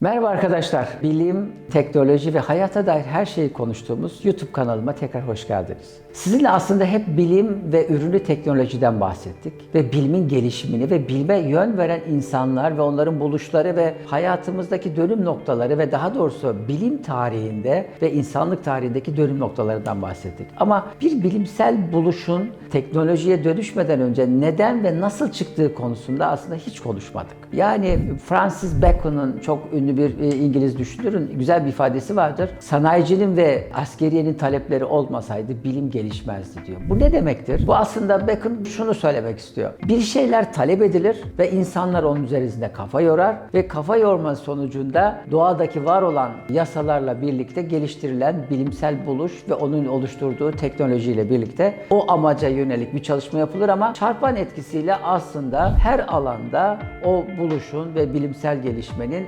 Merhaba arkadaşlar. Bilim, teknoloji ve hayata dair her şeyi konuştuğumuz YouTube kanalıma tekrar hoş geldiniz. Sizinle aslında hep bilim ve ürünü teknolojiden bahsettik ve bilimin gelişimini ve bilme yön veren insanlar ve onların buluşları ve hayatımızdaki dönüm noktaları ve daha doğrusu bilim tarihinde ve insanlık tarihindeki dönüm noktalarından bahsettik. Ama bir bilimsel buluşun teknolojiye dönüşmeden önce neden ve nasıl çıktığı konusunda aslında hiç konuşmadık. Yani Francis Bacon'un çok ünlü bir e, İngiliz düşünürün güzel bir ifadesi vardır. Sanayicinin ve askeriyenin talepleri olmasaydı bilim gelişmezdi diyor. Bu ne demektir? Bu aslında Bacon şunu söylemek istiyor. Bir şeyler talep edilir ve insanlar onun üzerinde kafa yorar ve kafa yorma sonucunda doğadaki var olan yasalarla birlikte geliştirilen bilimsel buluş ve onun oluşturduğu teknolojiyle birlikte o amaca yönelik bir çalışma yapılır ama çarpan etkisiyle aslında her alanda o buluşun ve bilimsel gelişmenin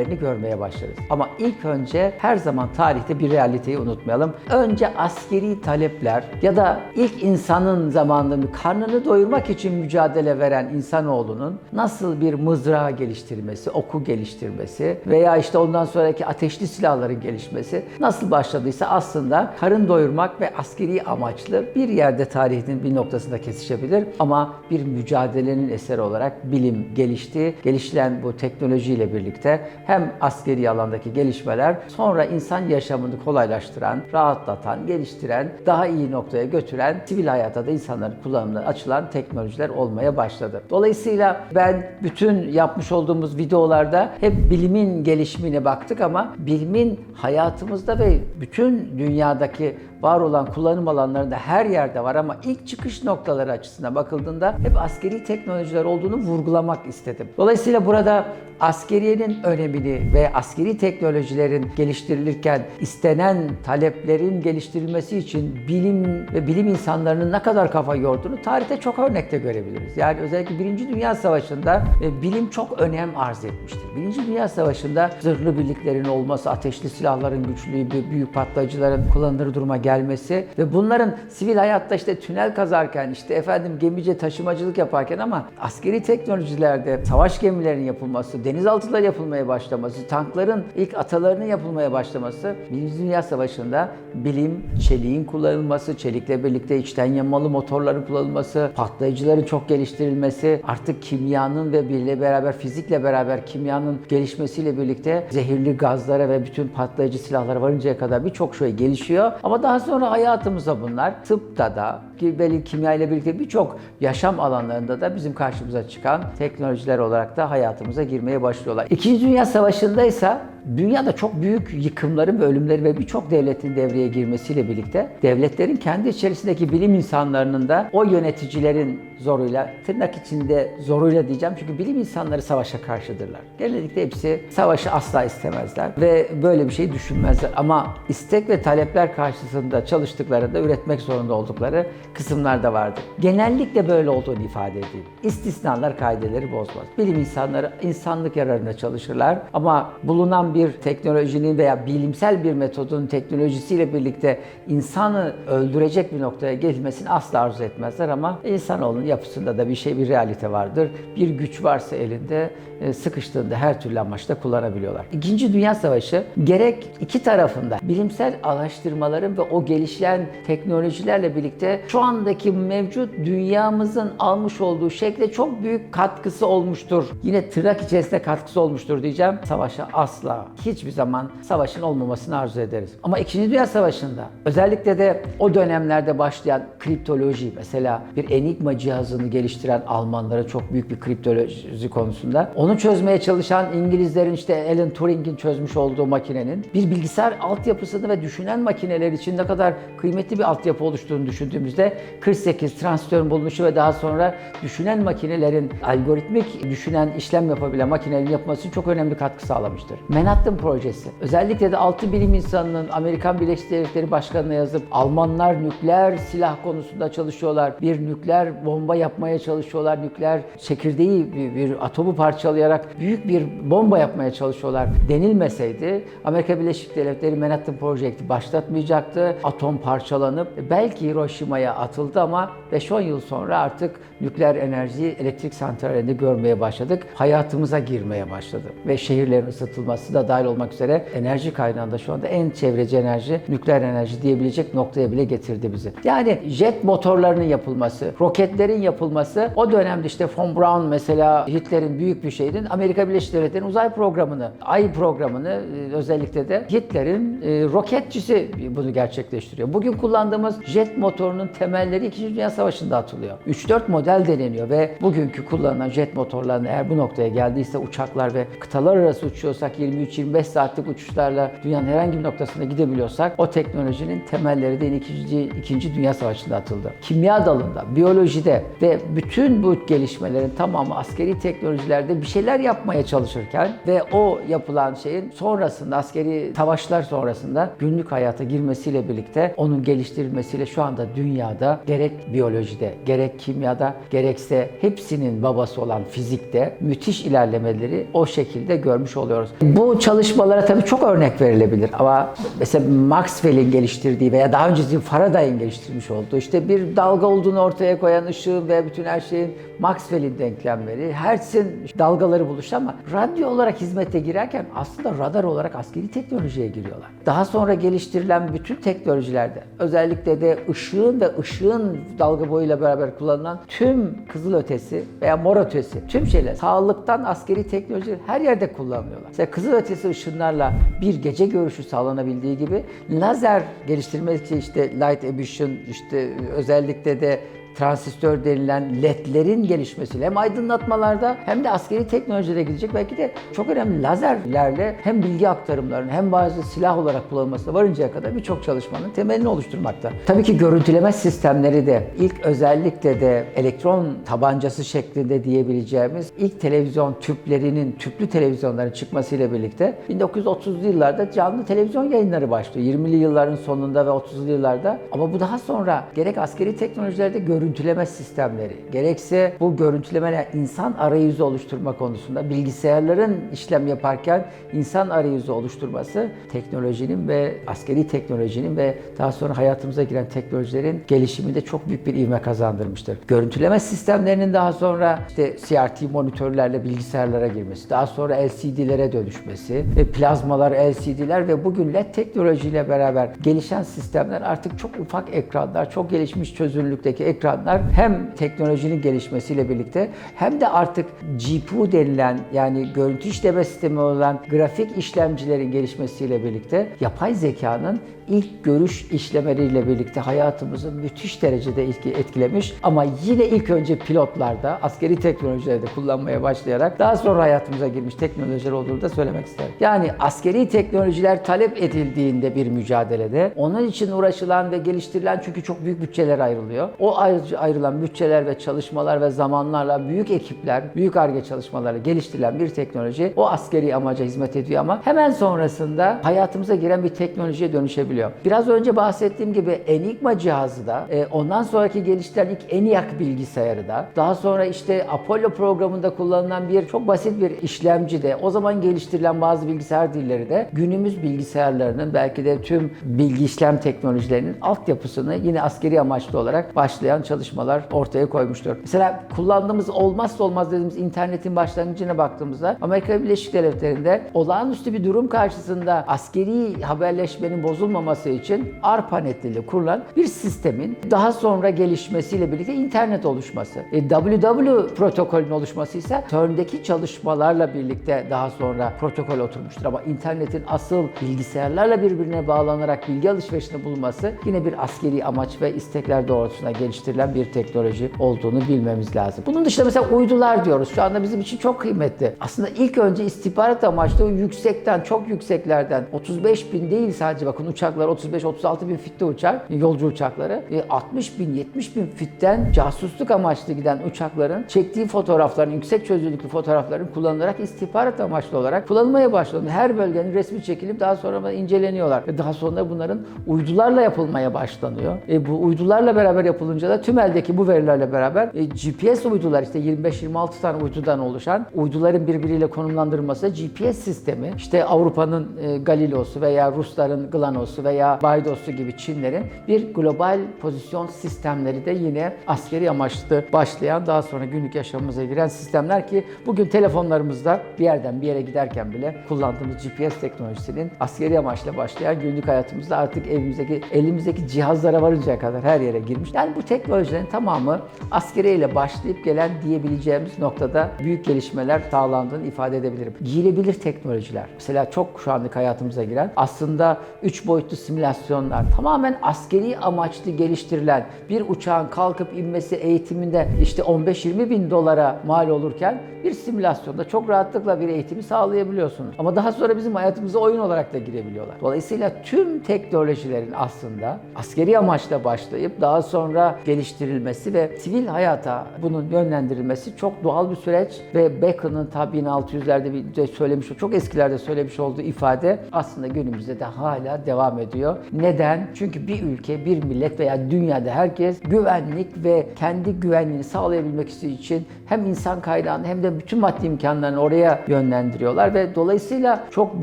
etkilerini görmeye başlarız. Ama ilk önce her zaman tarihte bir realiteyi unutmayalım. Önce askeri talepler ya da ilk insanın zamanında karnını doyurmak için mücadele veren insanoğlunun nasıl bir mızrağı geliştirmesi, oku geliştirmesi veya işte ondan sonraki ateşli silahların gelişmesi nasıl başladıysa aslında karın doyurmak ve askeri amaçlı bir yerde tarihinin bir noktasında kesişebilir ama bir mücadelenin eseri olarak bilim gelişti. Gelişilen bu teknolojiyle birlikte hem askeri alandaki gelişmeler sonra insan yaşamını kolaylaştıran, rahatlatan, geliştiren, daha iyi noktaya götüren, sivil hayata da insanların kullanımına açılan teknolojiler olmaya başladı. Dolayısıyla ben bütün yapmış olduğumuz videolarda hep bilimin gelişimine baktık ama bilimin hayatımızda ve bütün dünyadaki var olan kullanım alanlarında her yerde var ama ilk çıkış noktaları açısından bakıldığında hep askeri teknolojiler olduğunu vurgulamak istedim. Dolayısıyla burada askeriyenin önemini ve askeri teknolojilerin geliştirilirken istenen taleplerin geliştirilmesi için bilim ve bilim insanlarının ne kadar kafa yorduğunu tarihte çok örnekte görebiliriz. Yani özellikle Birinci Dünya Savaşı'nda e, bilim çok önem arz etmiştir. Birinci Dünya Savaşı'nda zırhlı birliklerin olması, ateşli silahların güçlüğü, büyük patlayıcıların kullanılır duruma gelmesi ve bunların sivil hayatta işte tünel kazarken, işte efendim gemice taşımacılık yaparken ama askeri teknolojilerde savaş gemilerinin yapılması, denizaltılar yapılmaya başlaması, tankların ilk atalarının yapılmaya başlaması, Birinci Dünya Savaşı'nda bilim, çeliğin kullanılması, çelikle birlikte içten yanmalı motorların kullanılması, patlayıcıların çok geliştirilmesi, artık kimyanın ve birle beraber fizikle beraber kimyanın gelişmesiyle birlikte zehirli gazlara ve bütün patlayıcı silahlara varıncaya kadar birçok şey gelişiyor. Ama daha sonra hayatımıza bunlar tıpta da, belli kimya ile birlikte birçok yaşam alanlarında da bizim karşımıza çıkan teknolojiler olarak da hayatımıza girmeye başlıyorlar. İkinci Dünya Savaşı'nda ise dünyada çok büyük yıkımların ve ölümleri ve birçok devletin devreye girmesiyle birlikte devletlerin kendi içerisindeki bilim insanlarının da o yöneticilerin zoruyla, tırnak içinde zoruyla diyeceğim çünkü bilim insanları savaşa karşıdırlar. Genellikle hepsi savaşı asla istemezler ve böyle bir şey düşünmezler. Ama istek ve talepler karşısında çalıştıklarında üretmek zorunda oldukları kısımlar da vardır. Genellikle böyle olduğunu ifade edeyim. İstisnalar kaideleri bozmaz. Bilim insanları insanlık yararına çalışırlar ama bulunan bir teknolojinin veya bilimsel bir metodun teknolojisiyle birlikte insanı öldürecek bir noktaya gelmesini asla arzu etmezler ama insanoğlunun yapısında da bir şey, bir realite vardır. Bir güç varsa elinde e, sıkıştığında her türlü amaçta kullanabiliyorlar. İkinci Dünya Savaşı gerek iki tarafında bilimsel araştırmaların ve o gelişen teknolojilerle birlikte şu andaki mevcut dünyamızın almış olduğu şekle çok büyük katkısı olmuştur. Yine tırnak içerisinde katkısı olmuştur diyeceğim. Savaşa asla hiçbir zaman savaşın olmamasını arzu ederiz. Ama İkinci Dünya Savaşı'nda özellikle de o dönemlerde başlayan kriptoloji mesela bir enigma cihazını geliştiren Almanlara çok büyük bir kriptoloji konusunda onu çözmeye çalışan İngilizlerin işte Alan Turing'in çözmüş olduğu makinenin bir bilgisayar altyapısını ve düşünen makineler için ne kadar kıymetli bir altyapı oluştuğunu düşündüğümüzde 48 transistörün bulunuşu ve daha sonra düşünen makinelerin algoritmik düşünen işlem yapabilen makinelerin yapması çok önemli katkı sağlamıştır. Manhattan Projesi. Özellikle de 6 bilim insanının Amerikan Birleşik Devletleri Başkanı'na yazıp Almanlar nükleer silah konusunda çalışıyorlar. Bir nükleer bomba yapmaya çalışıyorlar. Nükleer çekirdeği bir, bir atomu parçalayarak büyük bir bomba yapmaya çalışıyorlar denilmeseydi Amerika Birleşik Devletleri Manhattan Project'i başlatmayacaktı. Atom parçalanıp belki Hiroşima'ya atıldı ama 5-10 yıl sonra artık nükleer enerjiyi elektrik santrallerinde görmeye başladık. Hayatımıza girmeye başladı. Ve şehirlerin ısıtılması da dahil olmak üzere enerji kaynağında şu anda en çevreci enerji nükleer enerji diyebilecek noktaya bile getirdi bizi. Yani jet motorlarının yapılması, roketlerin yapılması o dönemde işte von Braun mesela Hitler'in büyük bir şeyinin Amerika Birleşik Devletleri'nin uzay programını, ay programını e, özellikle de Hitler'in e, roketçisi bunu gerçekleştiriyor. Bugün kullandığımız jet motorunun temelleri 2. Dünya Savaşı'nda atılıyor. 3-4 model deneniyor ve bugünkü kullanılan jet motorlarının eğer bu noktaya geldiyse uçaklar ve kıtalar arası uçuyorsak 23-25 saatlik uçuşlarla dünyanın herhangi bir noktasına gidebiliyorsak o teknolojinin temelleri de 2. 2. Dünya Savaşı'nda atıldı. Kimya dalında, biyolojide ve bütün bu gelişmelerin tamamı askeri teknolojilerde bir şeyler yapmaya çalışırken ve o yapılan şeyin sonrasında askeri savaşlar sonrasında günlük hayata girmesiyle birlikte onun geliştirilmesiyle şu anda dünyada gerek biyolojide, gerek kimyada, gerekse hepsinin babası olan fizikte müthiş ilerlemeleri o şekilde görmüş oluyoruz. Bu çalışmalara tabii çok örnek verilebilir ama mesela Maxwell'in geliştirdiği veya daha öncesi Faraday'ın geliştirmiş olduğu işte bir dalga olduğunu ortaya koyan ışığın ve bütün her şeyin Maxwell'in denklemleri, Hertz'in dalgaları buluştu ama radyo olarak hizmete girerken aslında radar olarak askeri teknolojiye giriyorlar. Daha sonra geliştirilen bütün teknolojilerde özellikle de ışığın ve ışığın dalga boyuyla beraber kullanılan tüm kızılötesi veya mor ötesi tüm şeyler sağlıktan askeri teknoloji her yerde kullanılıyorlar. Mesela kızılötesi ışınlarla bir gece görüşü sağlanabildiği gibi lazer geliştirmek işte light emission işte özellikle de transistör denilen ledlerin gelişmesiyle hem aydınlatmalarda hem de askeri teknolojide gidecek belki de çok önemli lazerlerle hem bilgi aktarımlarının hem bazı silah olarak kullanılmasına varıncaya kadar birçok çalışmanın temelini oluşturmakta. Tabii ki görüntüleme sistemleri de ilk özellikle de elektron tabancası şeklinde diyebileceğimiz ilk televizyon tüplerinin, tüplü televizyonların çıkmasıyla birlikte 1930'lu yıllarda canlı televizyon yayınları başlıyor. 20'li yılların sonunda ve 30'lu yıllarda ama bu daha sonra gerek askeri teknolojilerde görüntüleme sistemleri, gerekse bu görüntülemeler insan arayüzü oluşturma konusunda bilgisayarların işlem yaparken insan arayüzü oluşturması teknolojinin ve askeri teknolojinin ve daha sonra hayatımıza giren teknolojilerin gelişiminde çok büyük bir ivme kazandırmıştır. Görüntüleme sistemlerinin daha sonra işte CRT monitörlerle bilgisayarlara girmesi, daha sonra LCD'lere dönüşmesi, ve plazmalar, LCD'ler ve bugün LED teknolojiyle beraber gelişen sistemler artık çok ufak ekranlar, çok gelişmiş çözünürlükteki ekranlar hem teknolojinin gelişmesiyle birlikte hem de artık GPU denilen yani görüntü işleme sistemi olan grafik işlemcilerin gelişmesiyle birlikte yapay zekanın ilk görüş işlemeleriyle birlikte hayatımızı müthiş derecede etki- etkilemiş ama yine ilk önce pilotlarda, askeri teknolojilerde kullanmaya başlayarak daha sonra hayatımıza girmiş teknolojiler olduğunu da söylemek isterim. Yani askeri teknolojiler talep edildiğinde bir mücadelede onun için uğraşılan ve geliştirilen çünkü çok büyük bütçeler ayrılıyor. O ayrı- ayrılan bütçeler ve çalışmalar ve zamanlarla büyük ekipler, büyük arge çalışmalarla geliştirilen bir teknoloji o askeri amaca hizmet ediyor ama hemen sonrasında hayatımıza giren bir teknolojiye dönüşebiliyor. Biraz önce bahsettiğim gibi Enigma cihazı da, e, ondan sonraki geliştirilen ilk ENIAC bilgisayarı da, daha sonra işte Apollo programında kullanılan bir çok basit bir işlemci de, o zaman geliştirilen bazı bilgisayar dilleri de günümüz bilgisayarlarının belki de tüm bilgi işlem teknolojilerinin altyapısını yine askeri amaçlı olarak başlayan çalışmalar ortaya koymuştur. Mesela kullandığımız olmazsa olmaz dediğimiz internetin başlangıcına baktığımızda Amerika Birleşik Devletleri'nde olağanüstü bir durum karşısında askeri haberleşmenin bozulmaması için ARPANET ile kurulan bir sistemin daha sonra gelişmesiyle birlikte internet oluşması. E, WW protokolün oluşması ise CERN'deki çalışmalarla birlikte daha sonra protokol oturmuştur. Ama internetin asıl bilgisayarlarla birbirine bağlanarak bilgi alışverişinde bulunması yine bir askeri amaç ve istekler doğrultusunda geliştirilen geliştirilen bir teknoloji olduğunu bilmemiz lazım. Bunun dışında mesela uydular diyoruz. Şu anda bizim için çok kıymetli. Aslında ilk önce istihbarat amaçlı yüksekten, çok yükseklerden 35 bin değil sadece bakın uçaklar 35-36 bin fitte uçar, yolcu uçakları. E, 60 bin, 70 bin fitten casusluk amaçlı giden uçakların çektiği fotoğrafların, yüksek çözünürlüklü fotoğrafların kullanılarak istihbarat amaçlı olarak kullanılmaya başlandı. Her bölgenin resmi çekilip daha sonra inceleniyorlar. Ve daha sonra bunların uydularla yapılmaya başlanıyor. E, bu uydularla beraber yapılınca da tümeldeki bu verilerle beraber e, GPS uydular işte 25-26 tane uydudan oluşan uyduların birbiriyle konumlandırılması GPS sistemi işte Avrupa'nın e, Galileo'su veya Rusların GLONASS'u veya Baydos'u gibi Çinlerin bir global pozisyon sistemleri de yine askeri amaçlı başlayan daha sonra günlük yaşamımıza giren sistemler ki bugün telefonlarımızda bir yerden bir yere giderken bile kullandığımız GPS teknolojisinin askeri amaçla başlayan günlük hayatımızda artık evimizdeki elimizdeki cihazlara varıncaya kadar her yere girmiş. Yani bu teknolojilerin tamamı askeriyle başlayıp gelen diyebileceğimiz noktada büyük gelişmeler sağlandığını ifade edebilirim. Giyilebilir teknolojiler. Mesela çok şu anlık hayatımıza giren aslında 3 boyutlu simülasyonlar tamamen askeri amaçlı geliştirilen bir uçağın kalkıp inmesi eğitiminde işte 15-20 bin dolara mal olurken bir simülasyonda çok rahatlıkla bir eğitimi sağlayabiliyorsunuz. Ama daha sonra bizim hayatımıza oyun olarak da girebiliyorlar. Dolayısıyla tüm teknolojilerin aslında askeri amaçla başlayıp daha sonra geliştirilmesi ve sivil hayata bunun yönlendirilmesi çok doğal bir süreç ve Bacon'ın ta 1600'lerde bir söylemiş, çok eskilerde söylemiş olduğu ifade aslında günümüzde de hala devam ediyor. Neden? Çünkü bir ülke, bir millet veya dünyada herkes güvenlik ve kendi güvenliğini sağlayabilmek için hem insan kaynağını hem de bütün maddi imkanlarını oraya yönlendiriyorlar ve dolayısıyla çok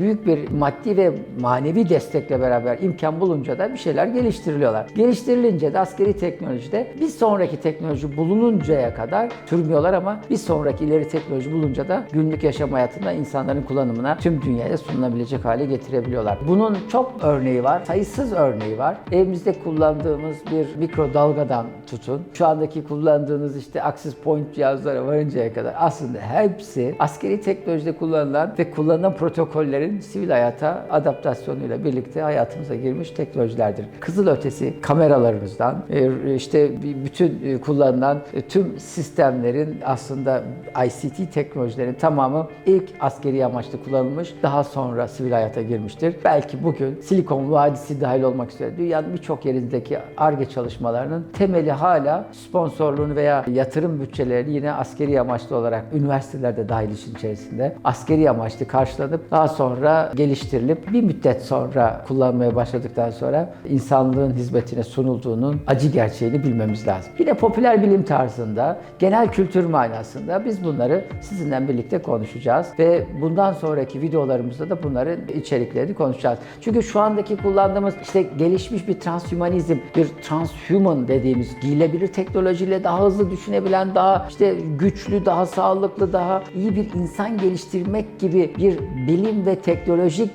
büyük bir maddi ve manevi destekle beraber imkan bulunca da bir şeyler geliştiriliyorlar. Geliştirilince de askeri teknolojide bir sonraki teknoloji bulununcaya kadar sürmüyorlar ama bir sonraki ileri teknoloji bulunca da günlük yaşam hayatında insanların kullanımına tüm dünyaya sunulabilecek hale getirebiliyorlar. Bunun çok örneği var, sayısız örneği var. Evimizde kullandığımız bir mikrodalgadan tutun, şu andaki kullandığınız işte access point cihazlara varıncaya kadar aslında hepsi askeri teknolojide kullanılan ve kullanılan protokollerin sivil hayata adaptasyonuyla birlikte hayatımıza girmiş teknolojilerdir. Kızılötesi kameralarımızdan e, işte bütün e, kullanılan e, tüm sistemlerin aslında ICT teknolojilerin tamamı ilk askeri amaçlı kullanılmış, daha sonra sivil hayata girmiştir. Belki bugün Silikon Vadisi dahil olmak üzere dünyanın birçok yerindeki ARGE çalışmalarının temeli hala sponsorluğunu veya yatırım bütçelerini yine askeri amaçlı olarak üniversitelerde dahil işin içerisinde askeri amaçlı karşılanıp daha sonra geliştirilip bir müddet sonra kullanmaya başladıktan sonra insanlığın hizmetine sunulduğunun acı gerçeğini bilmemiz lazım. Yine popüler bilim tarzında, genel kültür manasında biz bunları sizinle birlikte konuşacağız ve bundan sonraki videolarımızda da bunların içeriklerini konuşacağız. Çünkü şu andaki kullandığımız işte gelişmiş bir transhümanizm, bir transhuman dediğimiz giyilebilir teknolojiyle daha hızlı düşünebilen, daha işte güçlü, daha sağlıklı, daha iyi bir insan geliştirmek gibi bir bilim ve teknolojik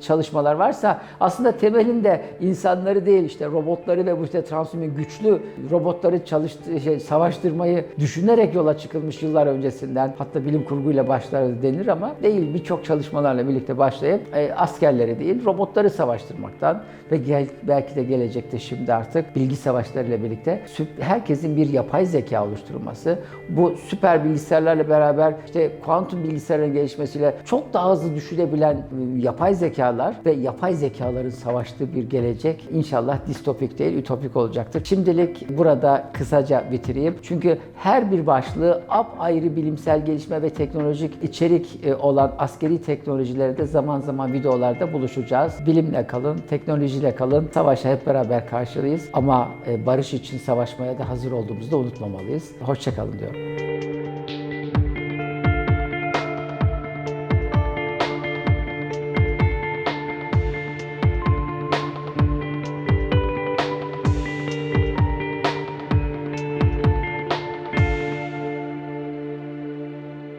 çalışmalar varsa aslında temelinde insanları değil işte robotları ve bu işte transhuman güçlü robotları çalıştı, şey, savaştırmayı düşünerek yola çıkılmış yıllar öncesinden hatta bilim kurguyla başlar denir ama değil birçok çalışmalarla birlikte başlayıp e, askerleri değil robotları savaştırmaktan ve gel, belki de gelecekte şimdi artık bilgi savaşlarıyla birlikte herkesin bir yapay zeka oluşturulması bu süper bilgisayarlarla beraber işte kuantum bilgisayarların gelişmesiyle çok daha hızlı düşünebilen e, yapay zekalar ve yapay zekaların savaştığı bir gelecek inşallah distopik değil ütopik olacaktır. Şimdilik burada kısaca bitireyim. Çünkü her bir başlığı apayrı bilimsel gelişme ve teknolojik içerik e, olan askeri teknolojileri de zaman zaman videolarda buluşacağız. Bilimle kalın, teknolojiyle kalın. Savaşa hep beraber karşılıyız ama e, barış için savaşmaya da hazır olduğumuzu da unutmamalıyız. Hoşçakalın diyorum.